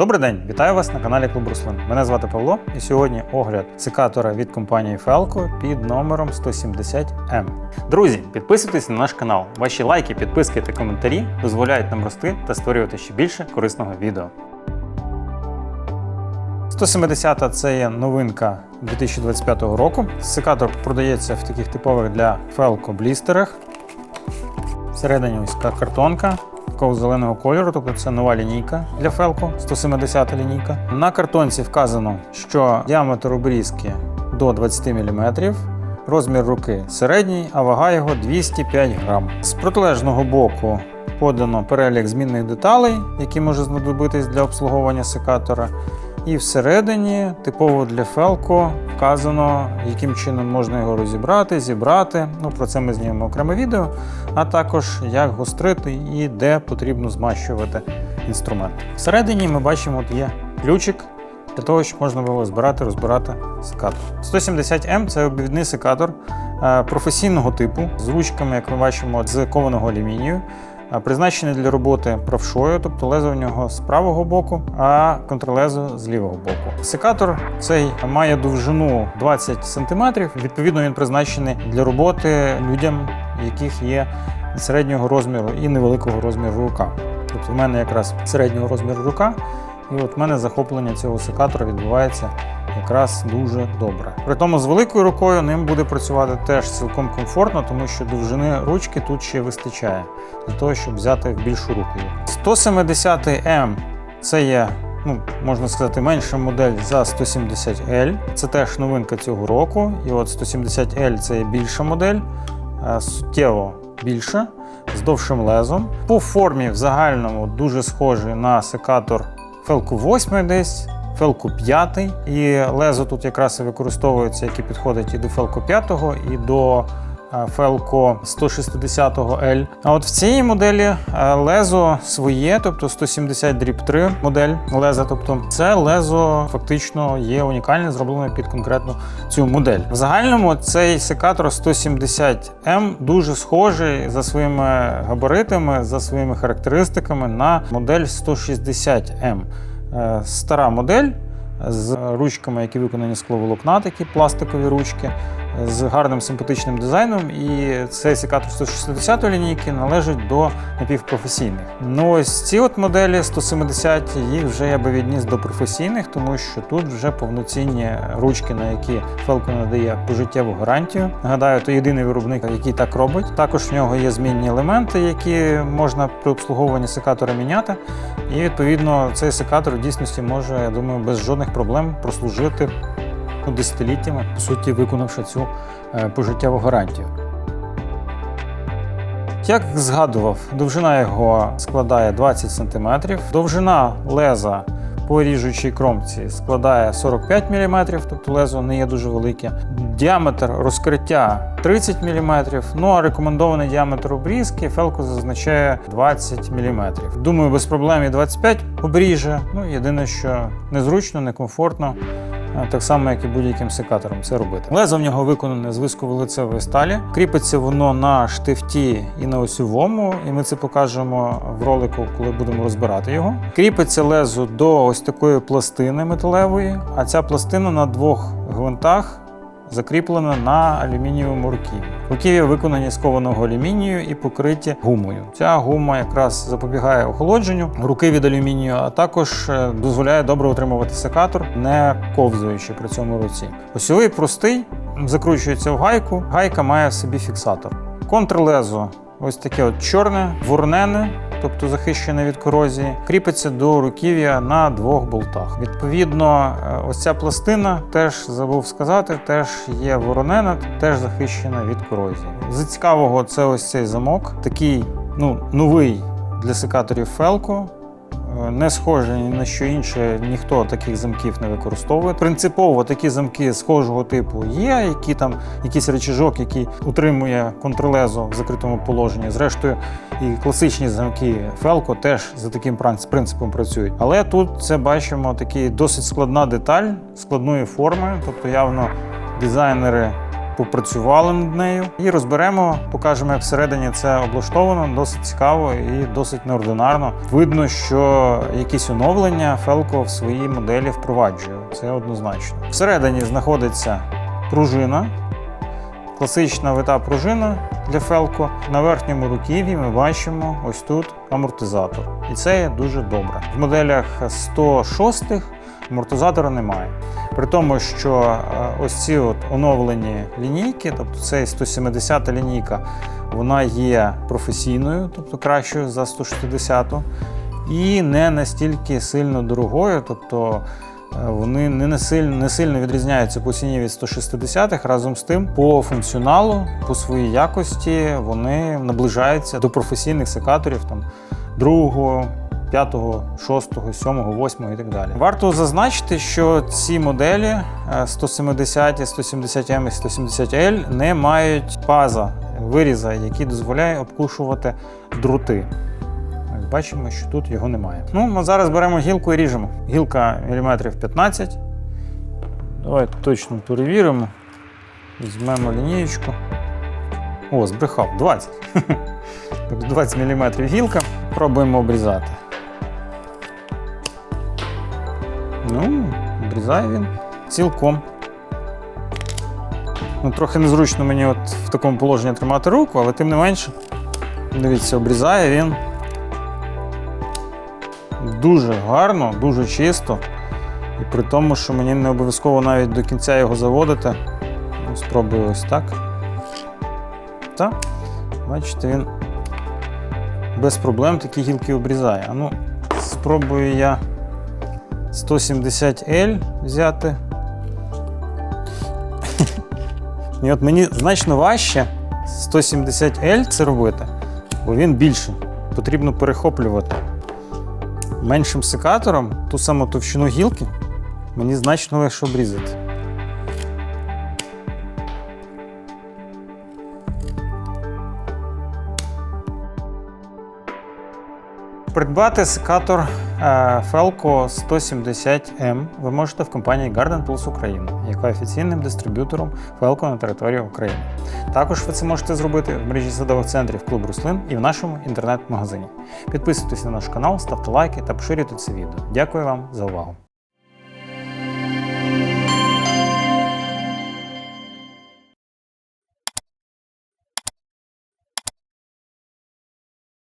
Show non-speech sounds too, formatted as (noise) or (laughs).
Добрий день, вітаю вас на каналі Клуб Руслин. Мене звати Павло, і сьогодні огляд секатора від компанії Felco під номером 170M. Друзі, підписуйтесь на наш канал. Ваші лайки, підписки та коментарі дозволяють нам рости та створювати ще більше корисного відео. 170 це є новинка 2025 року. Секатор продається в таких типових для Felco блістерах. Всередині ось картонка такого зеленого кольору, тобто це нова лінійка для фелку, 170 лінійка. На картонці вказано, що діаметр обрізки до 20 мм, розмір руки середній, а вага його 205 грам. З протилежного боку подано перелік змінних деталей, які може знадобитись для обслуговування секатора. І всередині, типово для Felco, вказано, яким чином можна його розібрати, зібрати. Ну, Про це ми знімемо окреме відео, а також як гострити і де потрібно змащувати інструмент. Всередині ми бачимо, от є ключик для того, щоб можна було збирати, розбирати секатор. 170М це обвідний секатор е, професійного типу з ручками, як ми бачимо, з кованого алюмінію. Призначений для роботи правшою, тобто лезо в нього з правого боку, а контрлезо з лівого боку. Секатор цей має довжину 20 см. Відповідно, він призначений для роботи людям, яких є середнього розміру і невеликого розміру рука. Тобто в мене якраз середнього розміру рука, і от в мене захоплення цього секатора відбувається якраз дуже добре. При тому з великою рукою ним буде працювати теж цілком комфортно, тому що довжини ручки тут ще вистачає для того, щоб взяти в більшу руку. 170М це є. Ну, можна сказати, менша модель за 170L. Це теж новинка цього року. І от 170L це є більша модель, суттєво більша, з довшим лезом. По формі в загальному дуже схожий на секатор Felco 8 десь. фелку 5, і лезо тут якраз і використовується, яке підходить і до фелку 5, і до е, Felco 160L. А от в цій моделі е, лезо своє, тобто 170 дріб 3 модель леза. Тобто це лезо фактично є унікальне, зроблене під конкретну цю модель. В загальному цей секатор 170M дуже схожий за своїми габаритами, за своїми характеристиками на модель 160M. Е, Стара модель з ручками, які виконані скловолокна, такі пластикові ручки, з гарним симпатичним дизайном. І цей секатор 160 лінійки належить до напівпрофесійних. Ну ось ці от моделі 170 їх вже я би відніс до професійних, тому що тут вже повноцінні ручки, на які Felco надає пожиттєву гарантію. Нагадаю, то єдиний виробник, який так робить. Також в нього є змінні елементи, які можна при обслуговуванні секатора міняти. І відповідно цей секатор в дійсності може, я думаю, без жодних проблем прослужити десятиліттями, по суті, виконавши цю е, пожиттєву гарантію. Як згадував, довжина його складає 20 см, довжина леза по ріжучій кромці складає 45 мм, тобто лезо не є дуже велике. Діаметр розкриття 30 мм, ну а рекомендований діаметр обрізки Felco зазначає 20 мм. Думаю, без проблем і 25 обріже. Ну, єдине, що незручно, некомфортно. Е, Так само, як і будь-яким секатором це робити. Лезо в нього виконане з висковолицевої сталі. Кріпиться воно на штифті і на осьовому, і ми це покажемо в ролику, коли будемо розбирати його. Кріпиться лезо до ось такої пластини металевої, а ця пластина на двох гвинтах закріплена на алюмінієвому руків'ї. Руків'я виконані з кованого алюмінію і покриті гумою. Ця гума якраз запобігає охолодженню руки від алюмінію, а також е, дозволяє добре утримувати секатор, не ковзуючи при цьому руці. Осьовий простий, закручується в гайку. Гайка має в собі фіксатор. Контрлезо ось таке от чорне, воронене, тобто захищена від корозії, кріпиться до руків'я на двох болтах. Відповідно, е, ось ця пластина теж забув сказати, теж є воронена, теж захищена від корозії. З цікавого це ось цей замок, такий ну, новий для секаторів Felco. Не схоже ні на що інше, ніхто таких замків не використовує. Принципово такі замки схожого типу є, які там якийсь речажок, який утримує контролезо в закритому положенні. Зрештою, і класичні замки Felco теж за таким принципом працюють. Але тут це бачимо такий досить складна деталь складної форми, тобто явно дизайнери попрацювали над нею і розберемо, покажемо, як всередині це облаштовано. Досить цікаво і досить неординарно. Видно, що якісь оновлення Felco в своїй моделі впроваджує. Це однозначно. Всередині знаходиться пружина, класична вита пружина для Felco. На верхньому руків'ї ми бачимо ось тут амортизатор. І це дуже добре. В моделях 106 амортизатора немає. При тому, що е, ось ці от оновлені лінійки, тобто цей 170 та лінійка, вона є професійною, тобто кращою за 160-ту, і не настільки сильно дорогою, тобто е, вони не, не, сильно, не сильно відрізняються по ціні від 160-х. Разом з тим, по функціоналу, по своїй якості вони наближаються до професійних секаторів там, другого, 5, 6, 7, 8 і так далі. Варто зазначити, що ці моделі е, 170, 170М і 170L не мають паза виріза, який дозволяє обкушувати дроти. Ось Бачимо, що тут його немає. Ну, ми зараз беремо гілку і ріжемо. Гілка міліметрів 15. Давайте точно перевіримо. Візьмемо лінієчку. О, збрехав, 20. (laughs) Тобто 20 мм гілка. Пробуємо обрізати. Ну, обрізає він цілком. Ну, трохи незручно мені от в такому положенні тримати руку, але тим не менше. Дивіться, обрізає він дуже гарно, дуже чисто. І при тому, що мені не обов'язково навіть до кінця його заводити. Ну, Спробую ось так. Так. Бачите, він без проблем такі гілки обрізає. А ну, спробую я 170L взяти. І от мені значно важче 170L це робити, бо він більший. Потрібно перехоплювати. Меншим секатором ту саму товщину гілки мені значно легше обрізати. Придбати секатор е, Felco 170M ви можете в компанії Garden Tools Україна, яка офіційним дистриб'ютором Felco на території України. Також ви це можете зробити в мережі садових центрів Клуб Руслин і в нашому інтернет-магазині. Підписуйтесь на наш канал, ставте лайки та поширюйте це відео. Дякую вам за увагу!